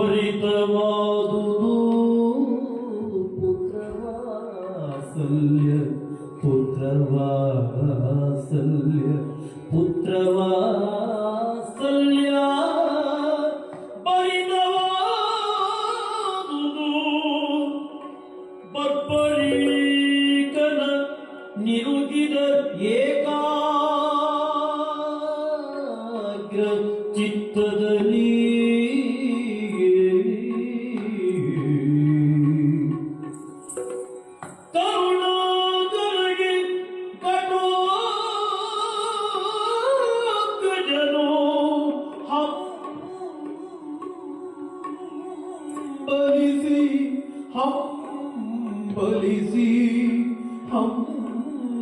ಭರಿತವಾದುದು ಪುತ್ರವಾತ್ಸಲ್ಯ ಪುತ್ರವಾತ್ಸಲ್ಯ ಪುತ್ರವಾತ್ಸಲ್ಯ ಭರಿತವಾದುದು ಬರ್ಬರೀಕನ ನಿರುಗಿದ ಏಕಾಗ್ರ ಚಿತ್ತದಲ್ಲಿ ಹಂಬಲಿಸಿ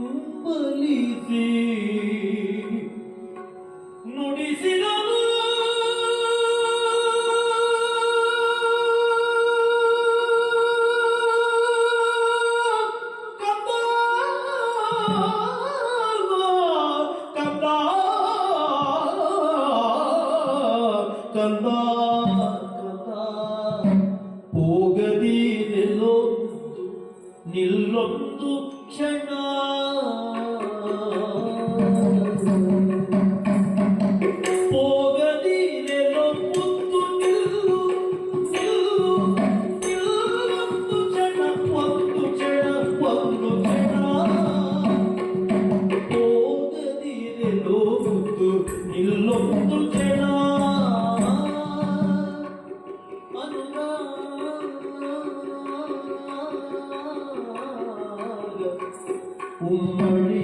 ಹಂಬಲಿಸಿ ನುಡಿಸಿದನು ಕಂದ ಕಂದ ನಿಲ್ಲೊಂದು ಕ್ಷಣ ಹೋಗದಿರೆಲ್ಲೋ ಮುತ್ತು ನಿಲ್ಲು ನಿಲ್ಲು ನಿಲ್ಲೊಂದು ಕ್ಷಣ உம்மொழி